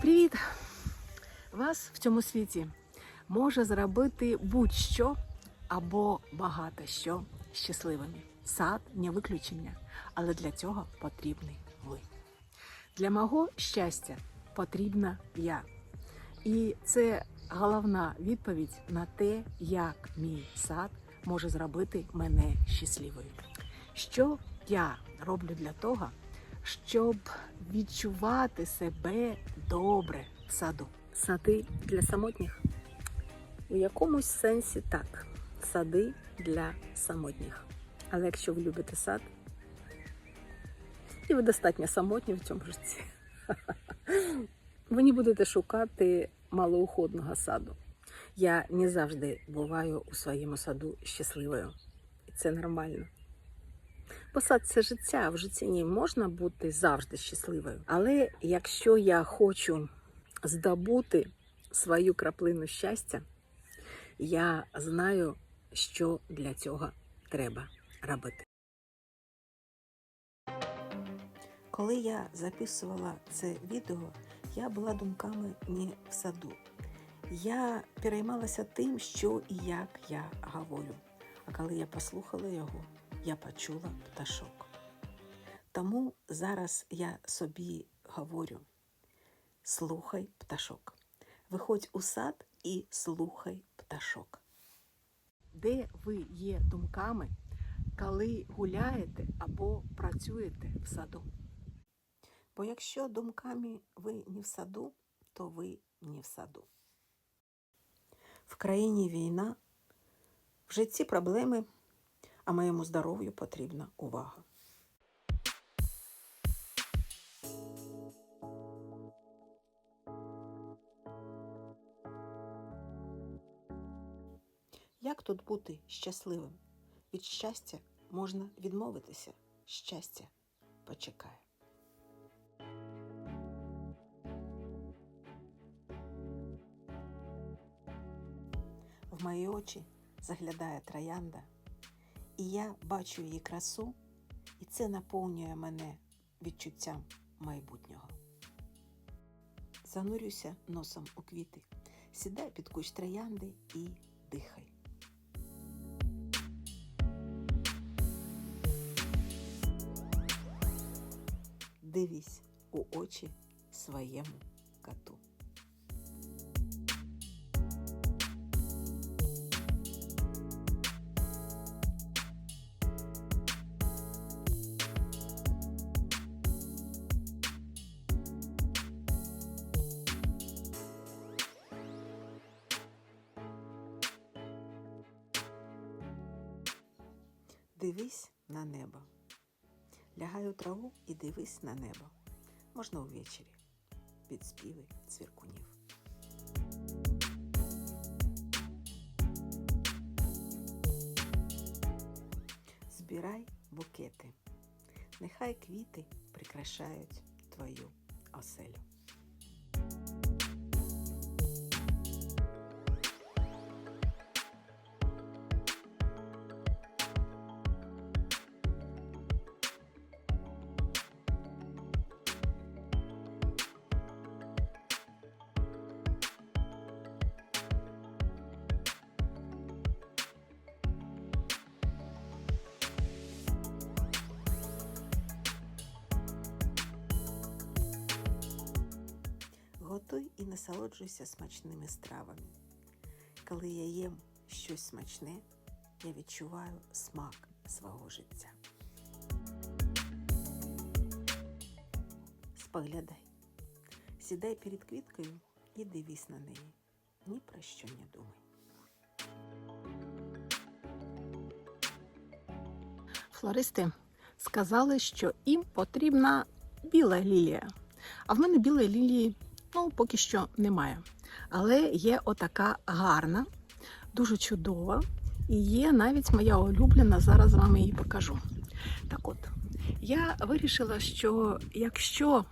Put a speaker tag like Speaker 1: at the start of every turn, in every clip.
Speaker 1: Привіт! Вас в цьому світі може зробити будь-що або багато що щасливими. Сад не виключення, але для цього потрібний ви. Для мого щастя потрібна я. І це головна відповідь на те, як мій сад може зробити мене щасливою. Що я роблю для того, щоб відчувати себе добре в саду? Сади для самотніх? У якомусь сенсі так. Сади для самотніх. Але якщо ви любите сад, і ви достатньо самотні в цьому житті, ви не будете шукати малоуходного саду. Я не завжди буваю у своєму саду щасливою, і це нормально. Бо це життя, в житті можна бути завжди щасливою. Але якщо я хочу здобути свою краплину щастя, я знаю, що для цього треба робити. Коли я записувала це відео, я була думками не в саду. Я переймалася тим, що і як я говорю. А коли я послухала його, я почула пташок. Тому зараз я собі говорю: слухай пташок. Виходь у сад і слухай пташок. Де ви є думками, коли гуляєте або працюєте в саду? Бо якщо думками ви не в саду, то ви не в саду. В країні війна, в житті проблеми, а моєму здоров'ю потрібна увага. Як тут бути щасливим? Від щастя можна відмовитися. Щастя почекає. В мої очі заглядає троянда, і я бачу її красу, і це наповнює мене відчуттям майбутнього. Занурюся носом у квіти, сідай під кущ троянди і дихай. Дивись у очі своєму коту. Дивись на небо. Лягай у траву і дивись на небо. Можна увечері. Під співи цвіркунів. Збирай букети. Нехай квіти прикрашають твою оселю. Готуй і насолоджуйся смачними стравами. Коли я їм щось смачне, я відчуваю смак свого життя. Споглядай, сідай перед квіткою і дивись на неї. Ні про що не думай. Флористи сказали, що їм потрібна біла лілія. А в мене білої лілії ну, поки що немає. Але є отака гарна, дуже чудова. І є навіть моя улюблена, зараз вам її покажу. Так от, я вирішила, що якщо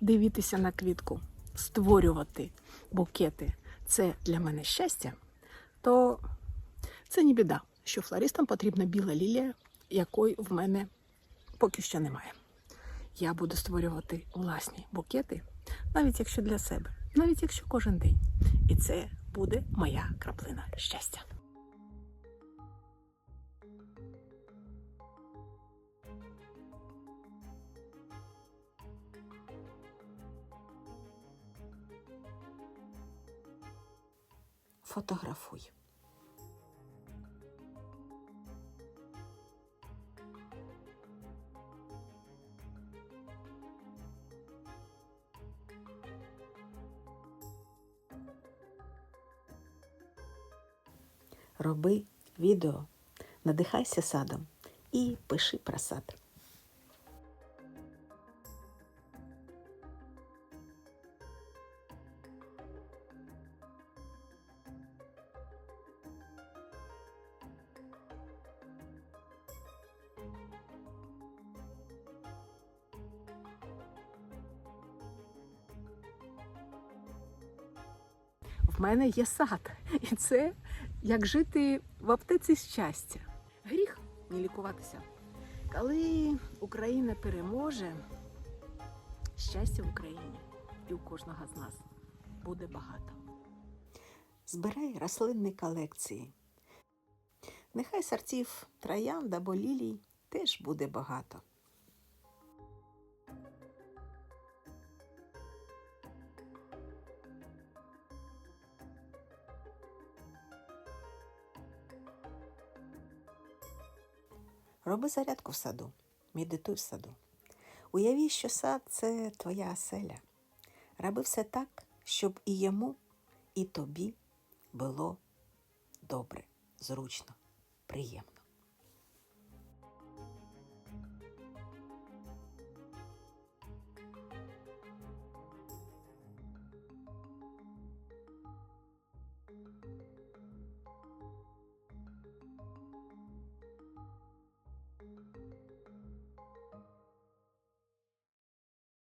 Speaker 1: дивитися на квітку, створювати букети це для мене щастя, то це не біда, що флористам потрібна біла лілія, якої в мене поки що немає. Я буду створювати власні букети навіть якщо для себе, навіть якщо кожен день. І це буде моя краплина щастя. Фотографуй. Роби відео, надихайся садом і пиши про сад. В мене є сад, і це як жити в аптеці щастя. Гріх не лікуватися. Коли Україна переможе, щастя в Україні і у кожного з нас буде багато. Збирай рослинні колекції. Нехай сортів троянд або лілій теж буде багато. Роби зарядку в саду, медитуй в саду. Уяви, що сад це твоя оселя. Роби все так, щоб і йому, і тобі було добре, зручно, приємно.